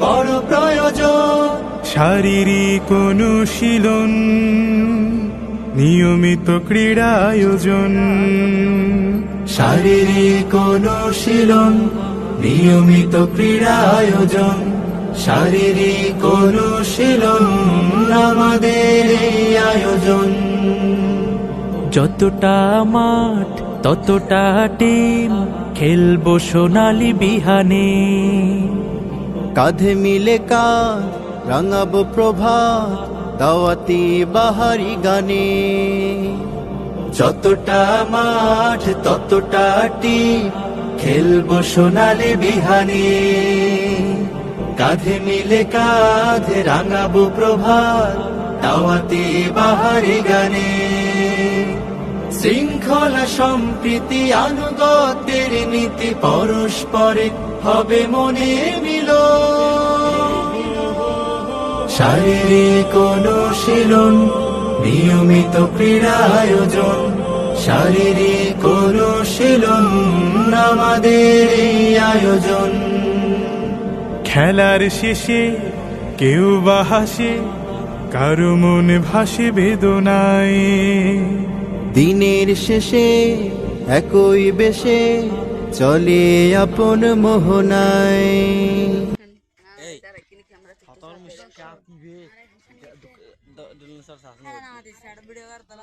বড় প্রয়োজন। শারীরিক অনুশীলন নিয়মিত ক্রীড়া আয়োজন শারীরিক অনুশীলন নিয়মিত ক্রীড়া আয়োজন শারীরিক অনুশীলন আমাদের এই আয়োজন। যতটা মাঠ ততটা টিম খেলব সোনালি বিহানে। কাঁধে মিলে কাঁধ, রাঙাবো প্রভাত, দাওয়াতি বাহারি গানে। যতটা মাঠ, ততটা টিম, খেলব সোনালি বিহানে। কাঁধে মিলে কাঁধে, রাঙাবো প্রভাত, দাওয়াতি বাহারি গানে। শৃঙ্খলা সম্প্রীতি, আনুগত্যের নীতি, পরস্পরে হবে মনে শারীরিক অনুশীলন নিয়মিত ক্রীড়া আয়োজন শারীরিক অনুশীলন আমাদের এই আয়োজন। খেলার শেষে কেউ বা হাসে কারও মন ভাসে বেদনায়। দিনের শেষে একই বেশে চলে আপন মোহনায়। दोन मुश्किल आती है सर साथ में वीडियो करता